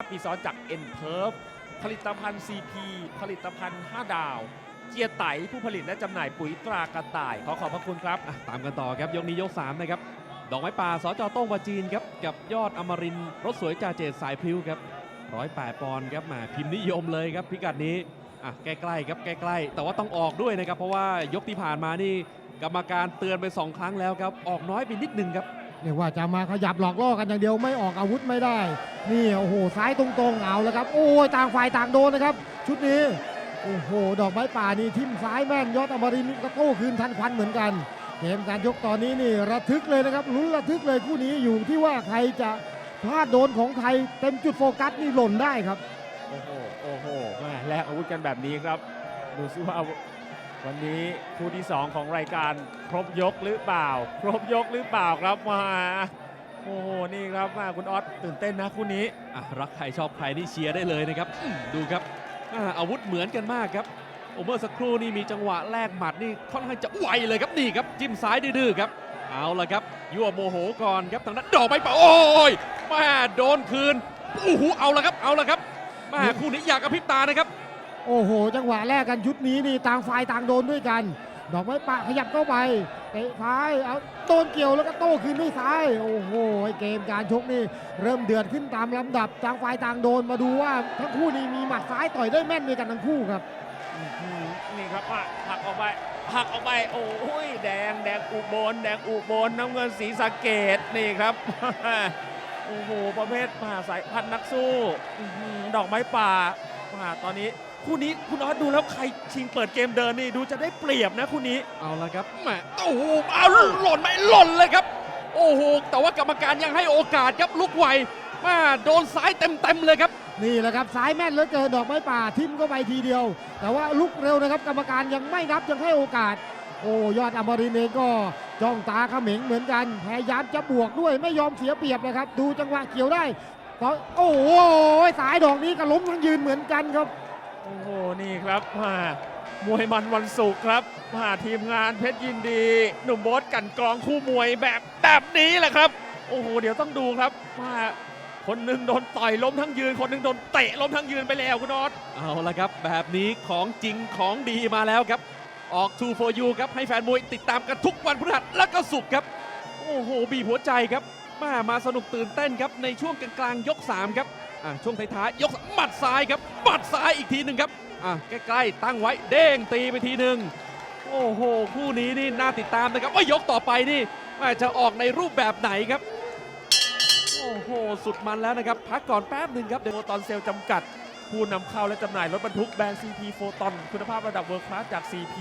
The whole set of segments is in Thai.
ปีซอนจาก n p e r f ผลิตภัณฑ์ CP ผลิตภัณฑ์ 5 ดาว เจียไตผู้ผลิตและจำหน่ายปุ๋ยตรากระต่าย ขอขอบพระคุณครับ อะตามกันต่อครับ ยกนี้ยก 3 นะครับ ดอกไม้ป่าสจโต้งวาจีนครับ กับยอดอมรินทร์รถสวยจ่าเจตสายพิ้วครับร้อยแปดปอนด์ครับแหมาพิมพ์นิยมเลยครับ พิกัดนี้อะใกล้ๆครับใกล้ๆ แต่ว่าต้องออกด้วยนะครับ เพราะว่ายกที่ผ่านมานี่กรรมการเตือนไป2ครั้งแล้วครับออกน้อยไปนิดนึงครับ เรียกว่าจะมาขยับหลอกล่อกันอย่างเดียวไม่ออกอาวุธไม่ได้ นี่โอ้โหซ้ายตรงๆเอาแล้วครับ โอ้ยต่างฝ่ายต่างโดนนะครับ ชุดนี้โอ้โห ดอกไม้ป่านี่ทิ่มซ้ายแม่นยอดอมรินก็โต้คืนทันควันเหมือนกันเกมการยกตอนนี้นี่ระทึกเลยนะครับลุ้นระทึกเลยคู่นี้อยู่ที่ว่าใครจะพลาดโดนของใครเต็มจุดโฟกัสนี่หล่นได้ครับ โอ้โห โอ้โหแม่แลกอาวุธกันแบบนี้ครับ ดูซิว่า วันนี้คู่ที่ 2 ของรายการครบยกหรือเปล่า ครบยกหรือเปล่าครับมาโอ้โหนี่ครับมาคุณออสตื่นเต้นนะคู่นี้อะรักใครชอบใครนี่เชียร์ได้เลยนะครับอืมดูครับอ่าอาวุธเหมือนกันมากครับโอเมอร์สักครู่นี่มีจังหวะแลกหมัดนี่ค่อนข้างจะไวเลยครับนี่ครับจิ้มซ้ายดื้อๆครับเอาละครับยั่วโมโหก่อนครับทางนั้นดอกไม้ป่าโอ้ยแม่โดนคืนโอ้โหเอาละครับเอาละครับแม่คู่นี้อยากกระพริบตานะครับ โอ้โห จังหวะแรกกันชุดนี้นี่ต่างฝ่ายต่างโดนด้วยกัน ดอกไม้ปะขยับเข้าไปเตะซ้ายเอาโดนเกี่ยวแล้วก็โต้คืนด้วยซ้าย โอ้โหเกมการชกนี่เริ่มเดือดขึ้นตามลำดับต่างฝ่ายต่างโดนมาดูว่าทั้งคู่นี้มีหมัดซ้ายต่อยได้แม่นด้วยกันทั้งคู่ครับนี่ครับอะหักออกไปหักออกไปโอ้ยแดงแดงอุบลแดงอุบลน้ำเงินสีสะเกดนี่ครับโอ้โหประเภทมหาสายพันนักสู้ดอกไม้ป่ามาตอนนี้ คู่นี้คุณออสดูแล้วใครชิงเปิดเกมเดินนี่ดูจะได้เปรียบนะคู่นี้ เอาละครับแหมโอ้โหเอาหล่นไหมหล่นเลยครับ โอ้โหแต่ว่ากรรมการยังให้โอกาสครับลุกไวแมาโดนซ้ายเต็มๆเลยครับ นี่แหละครับซ้ายแม่นเหลือเกินดอกไม้ป่าทิ่มเข้าไปทีเดียว แต่ว่าลุกเร็วนะครับ กรรมการยังไม่นับยังให้โอกาส โอ้ยอดอมรินทร์เองก็จ้องตาเขม็งเหมือนกันพยายามจะบวกด้วยไม่ยอมเสียเปรียบนะครับ ดูจังหวะเกี่ยวได้ต่อโอ้โหสายดอกนี้ก็ล้มทั้งยืนเหมือนกันครับ โอ้โห นี่ครับมามวยมันวันศุกร์ครับมาทีมงานเพชรยินดี หนุ่มโบ๊ทกันกรองคู่มวยแบบแบบนี้แหละครับ โอ้โห เดี๋ยวต้องดูครับมาคนหนึ่งโดนต่อยล้มทั้งยืน คนหนึ่งโดนเตะล้มทั้งยืนไปแล้วคุณออสเอาละครับ แบบนี้ของจริงของดีมาแล้วครับ ออก2 for you ครับ ให้แฟนมวยติดตามกันทุกวันพฤหัสและก็ศุกร์ครับ โอ้โห บีบหัวใจครับมามาสนุกตื่นเต้นครับ ในช่วงกลางๆยก 3 ครับ อะช่วงท้ายๆยกหมัดซ้ายครับหมัดซ้ายอีกทีหนึ่งครับอะใกล้ๆตั้งไว้เด้งตีไปทีหนึ่งโอ้โหคู่นี้นี่น่าติดตามนะครับว่ายกต่อไปนี่จะออกในรูปแบบไหนครับ โอ้โห สุดมันแล้วนะครับ พักก่อนแป๊บหนึ่งครับเดโมตอนเซลจำกัด ผู้นำเข้าและจำหน่ายรถบรรทุกแบรนด์ CP โฟตอนคุณภาพระดับเวิร์คคลาสจาก CP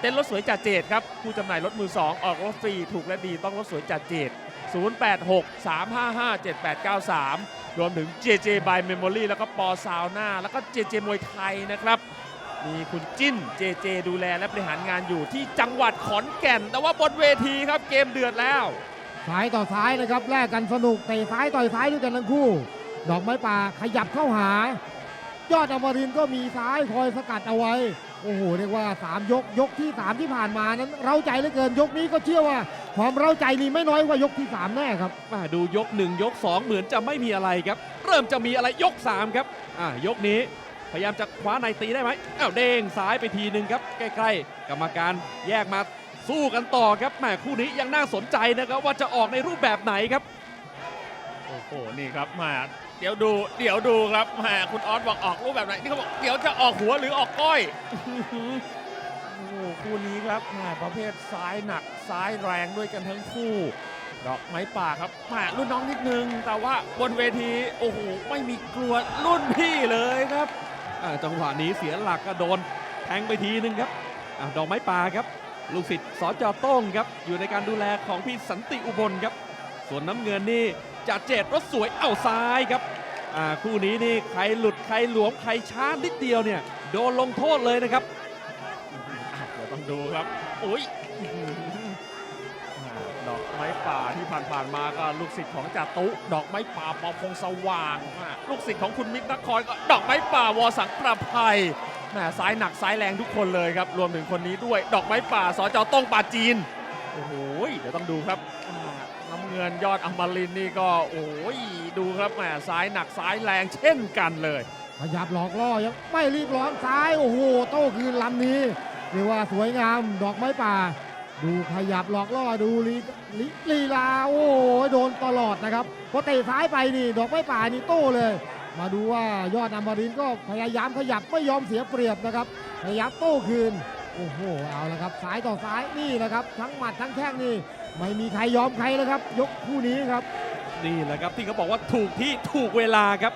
เต้นรถสวยจ่าเจดครับ ผู้จำหน่ายรถมือ 2 ออกรถฟรี ถูกและดีต้องรถสวยจ่าเจด086 355 7893 รวมถึง JJ by Memory แล้วก็ปอซาวน่าแล้วก็ JJ มวยไทยนะครับ มีคุณจิ้น JJ ดูแลและบริหารงานอยู่ที่จังหวัดขอนแก่น แต่ว่าบนเวทีครับเกมเดือดแล้ว ซ้ายต่อซ้ายนะครับแลกกันสนุกเตะซ้ายต่อยซ้ายด้วยกันทั้งคู่ ดอกไม้ป่าขยับเข้าหา ยอดอมรินทร์ก็มีซ้ายคอยสกัดเอาไว้ โอ้โหเรียกว่า 3 ยกยกที่ 3 ที่ผ่านมานั้น เร้าใจเหลือเกินยกนี้ก็เชื่อว่า ความเร้าใจนี่ไม่น้อยกว่ายกที่ 3 แน่ครับมาดูยก 1 ยก 2 เหมือนจะไม่มีอะไรครับ เริ่มจะมีอะไรยก 3 ครับอ่ายกนี้พยายามจะคว้าในตีได้ไหมอ้าวเด้งซ้ายไปทีหนึ่งครับใกล้ๆ กรรมการแยกมาสู้กันต่อครับแหมคู่นี้ยังน่าสนใจนะครับว่าจะออกในรูปแบบไหนครับโอ้โหนี่ครับมา เดี๋ยวดูเดี๋ยวดูครับแหมคุณออสบอกออกรูปแบบไหนนี่เขาบอกเดี๋ยวจะออกหัวหรือออกก้อยอื้อหือโอ้โหคู่นี้ครับแหมประเภทซ้ายหนักซ้ายแรงด้วยกันทั้งคู่ ดอกไม้ป่าครับแหมรุ่นน้องนิดนึง แต่ว่าบนเวทีโอ้โหไม่มีกลัวรุ่นพี่เลยครับอ่าจังหวะนี้เสียหลักก็โดนแทงไปทีนึงครับอ่าดอกไม้ป่าครับ ลูกศิษย์สจโต้งครับ อยู่ในการดูแลของพี่สันติอุบลครับ ส่วนน้ำเงินนี่ จัดเจดรถสวยเอ้าซ้ายครับอ่าคู่นี้นี่ใครหลุดใครหลวมใครช้านิดเดียวเนี่ยโดนลงโทษเลยนะครับ เดี๋ยวต้องดูครับอุ้ยอื้อหืออ่าดอกไม้ป่าที่ผ่านๆมาก็ลูกศิษย์ของจ่าตุ ดอกไม้ป่าปอพงสว่างอะลูกศิษย์ของคุณมิกนครก็ดอกไม้ป่าวอสังประภัยแหมซ้ายหนักซ้ายแรงทุกคนเลยครับ รวมถึงคนนี้ด้วย ดอกไม้ป่าสจต้งป่าจีน โอ้โหเดี๋ยวต้องดูครับอ่า เงินยอดอมรินนี่ก็โอ้ยดูครับแหมซ้ายหนักซ้ายแรงเช่นกันเลยขยับหลอกล่อยังไม่รีบร้อนซ้ายโอ้โหโต้คืนลำนี้เรียกว่าสวยงามดอกไม้ป่า ดูขยับหลอกล่อดูลีลีลีลาโอ้โหโดนตลอดนะครับพอเตะซ้ายไปนี่ดอกไม้ป่านี่โต้เลย มาดูว่ายอดอมรินก็พยายามขยับไม่ยอมเสียเปรียบนะครับพยายามโต้คืน โอ้โห เอาละครับซ้ายต่อซ้ายนี่นะครับ ทั้งหมัดทั้งแข้งนี่ ไม่มีใครยอมใครแล้วครับ ยกคู่นี้ครับ นี่แหละครับที่เขาบอกว่าถูกที่ถูกเวลาครับ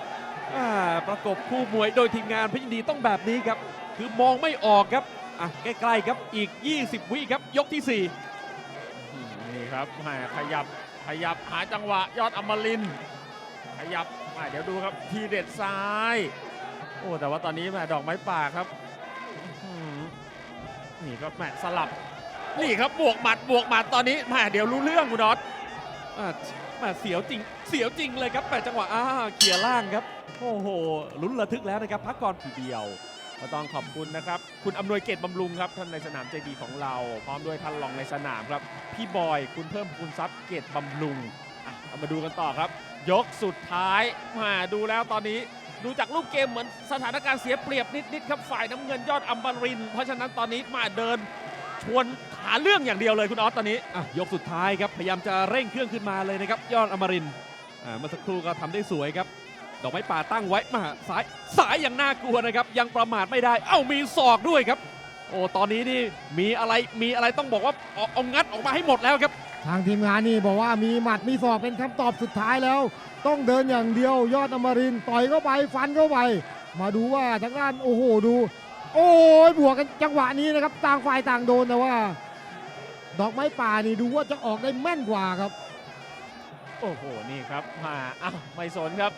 อ่าประกบคู่มวยโดยทีมงานเพชรยินดีต้องแบบนี้ครับ คือมองไม่ออกครับอะใกล้ๆครับอีก 20 วิครับยกที่นี่ครับแหมขยับขยับหาจังหวะยอดอมรินทร์ขยับแหมเดี๋ยวดูครับทีเด็ดซ้าย โอ้แต่ว่าตอนนี้แหมดอกไม้ป่าครับอื้อหือ นี่ก็แหมสลับ นี่ครับบวกหมัดบวกหมัดตอนนี้แหมเดี๋ยวรู้เรื่องคุณน็อตแหมาเสียวจริง เสียวจริงเลยครับแปดจังหวะอ่าเขี่ยล่างครับ โอ้โหลุ้นระทึกแล้วนะครับพักก่อนทีเดียวก็ต้องขอบคุณนะครับ คุณอำนวยเกตบำรุงครับท่านในสนามใจดีของเรา พร้อมด้วยท่านรองในสนามครับ พี่บอยคุณเพิ่มคุณทรัพย์เกตบำรุงเอามาดูกันต่อครับ ยกสุดท้ายมาดูแล้วตอนนี้ ดูจากรูปเกมเหมือนสถานการณ์เสียเปรียบนิดๆครับฝ่ายน้ำเงินยอดอัมบาริน เพราะฉะนั้นตอนนี้มาเดินชวนหาเรื่องอย่างเดียวเลยคุณออสตอนนี้อะยกสุดท้ายครับพยายามจะเร่งเครื่องขึ้นมาเลยนะครับยอดอมรินอ่าเมื่อสักครู่ก็ทำได้สวยครับ ดอกไม้ป่าตั้งไว้มาสายสายอย่างน่ากลัวนะครับ ยังประมาทไม่ได้ เอ้ามีศอกด้วยครับ โอ้ตอนนี้นี่มีอะไรมีอะไรต้องบอกว่าเอาเอางัดออกมาให้หมดแล้วครับ ทางทีมงานนี่บอกว่ามีหมัดมีศอกเป็นคำตอบสุดท้ายแล้ว ต้องเดินอย่างเดียวยอดอมรินทร์ต่อยเข้าไปฟันเข้าไป มาดูว่าทางด้านโอ้โหดู โอ้ยบวกกันจังหวะนี้นะครับต่างฝ่ายต่างโดนแต่ว่า ดอกไม้ป่านี่ดูว่าจะออกได้แม่นกว่าครับ โอ้โห นี่ครับมาอ้าวไม่สนครับ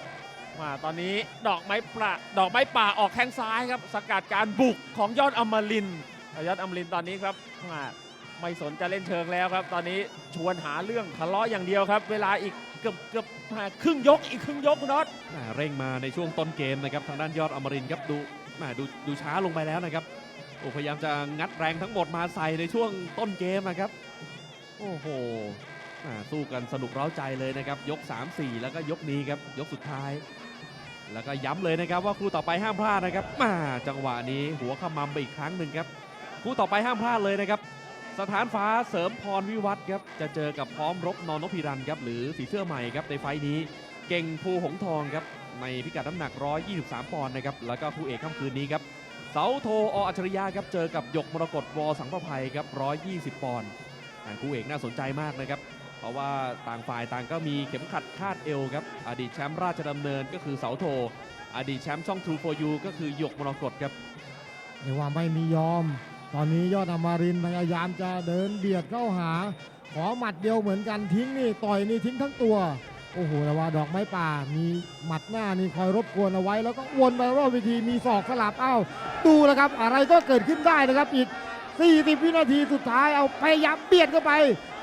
มาตอนนี้ดอกไม้ป่าดอกไม้ป่าออกแข้งซ้ายครับ สกัดการบุกของยอดอมรินยอดอมรินตอนนี้ครับมาไม่สนจะเล่นเชิงแล้วครับ ตอนนี้ชวนหาเรื่องทะเลาะอย่างเดียวครับ เวลาอีกเกือบเกือบครึ่งยกอีกครึ่งยกคุณน็อตเร่งมาในช่วงต้นเกมนะครับทางด้านยอดอมรินครับดูม่ดูดูช้าลงไปแล้วนะครับโอ้พยายามจะงัดแรงทั้งหมดมาใส่ในช่วงต้นเกมนะครับ โอ้โหม่สู้กันสนุกเร้าใจเลยนะครับ ยก 3 4 แล้วก็ยกนี้ครับ ยกสุดท้าย แล้วก็ย้ำเลยนะครับว่าคู่ต่อไปห้ามพลาดนะครับมาจังหวะนี้หัวขมำไปอีกครั้งหนึ่งครับคู่ต่อไปห้ามพลาดเลยนะครับ สถานฟ้าเสริมพรวิวัฒน์ครับจะเจอกับพร้อมรบนอนนพิรันครับหรือสีเสื้อใหม่ครับในไฟท์นี้ เก่งภูหงทองครับในพิกัดน้ำหนัก 123 ปอนด์นะครับแล้วก็คู่เอกค่ำคืนนี้ครับเสาโทออัจฉริยะครับเจอกับหยกมรกตวอสังประภัยครับ120 ปอนด์คู่เอกน่าสนใจมากนะครับ เพราะว่าต่างฝ่ายต่างก็มีเข็มขัดคาดเอวครับ อดีตแชมป์ราชดำเนินก็คือเสาโท อดีตแชมป์ช่อง True for You ก็คือหยกมรกตครับเรียกว่าไม่มียอม ตอนนี้ยอดอมารินพยายามจะเดินเบียดเข้าหา ขอหมัดเดียวเหมือนกันทิ้งนี่ต่อยนี่ทิ้งทั้งตัว โอ้โหแต่ว่าดอกไม้ป่า มีหมัดหน้านี่คอยรบกวนเอาไว้ แล้วก็วนไปรอบเวทีมีศอกสลับเอ้าดูแล้วครับ อะไรก็เกิดขึ้นได้นะครับอีก40 วินาทีสุดท้ายเอาพยายามเบียดเข้าไป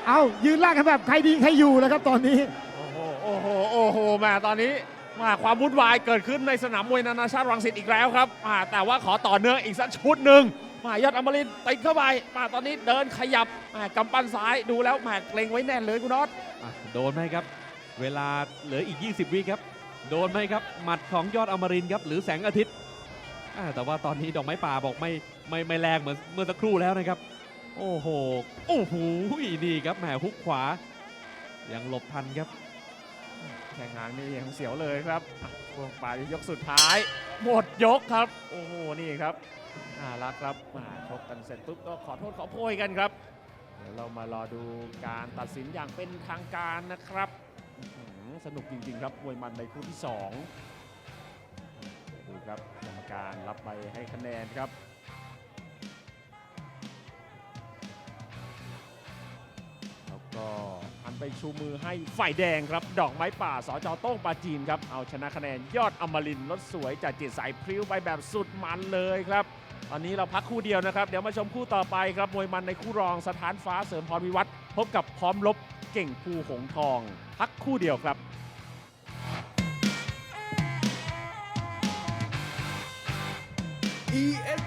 เอายืนล่างกันแบบใครดีใครอยู่แล้วครับตอนนี้ โอ้โห โอ้โหโอ้โหแมาตอนนี้มาความวุ่นวายเกิดขึ้นในสนามมวยนานาชาติรังสิตอีกแล้วครับอ่าแต่ว่าขอต่อเนื่องอีกสักชุดหนึ่งมายอดอมรินทร์ติดเข้าไปมาตอนนี้เดินขยับมากำปั้นซ้ายดูแล้วแหมาเกรงไว้แน่นเลยคุณน็อตอะโดนไหมครับ เวลาเหลืออีก 20 วิครับ โดนไหมครับ หมัดของยอดอมรินทร์ครับ หรือแสงอาทิตย์อ่าแต่ว่าตอนนี้ดอกไม้ป่าบอกไม่ไม่ไม่แรงเหมือนเมื่อสักครู่แล้วนะครับ โอ้โห โอ้โหนี่ครับแหมฮุกขวา ยังหลบทันครับ แข่งงานนี่ยังเสียวเลยครับอะช่วงปลายยกสุดท้าย หมดยกครับ โอ้โห นี่ครับน่ารักครับมาชกกันเสร็จปุ๊บก็ขอโทษขอโพยกันครับ เดี๋ยวเรามารอดูการตัดสินอย่างเป็นทางการนะครับ สนุกจริงๆครับมวยมันในคู่ที่ 2 ดูครับกรรมการรับไปให้คะแนนครับ ก็หันไปชูมือให้ฝ่ายแดงครับ ดอกไม้ป่าสจโต้งปาจีนครับ เอาชนะคะแนนยอดอมรินรถสวยจากจิตสายพริ้วไปแบบสุดมันเลยครับ ตอนนี้เราพักคู่เดียวนะครับ เดี๋ยวมาชมคู่ต่อไปครับ มวยมันในคู่รองสถานฟ้าเสริมพรวิวัฒน์พบกับพร้อมลบเก่งภูหงทอง พักคู่เดียวครับ ES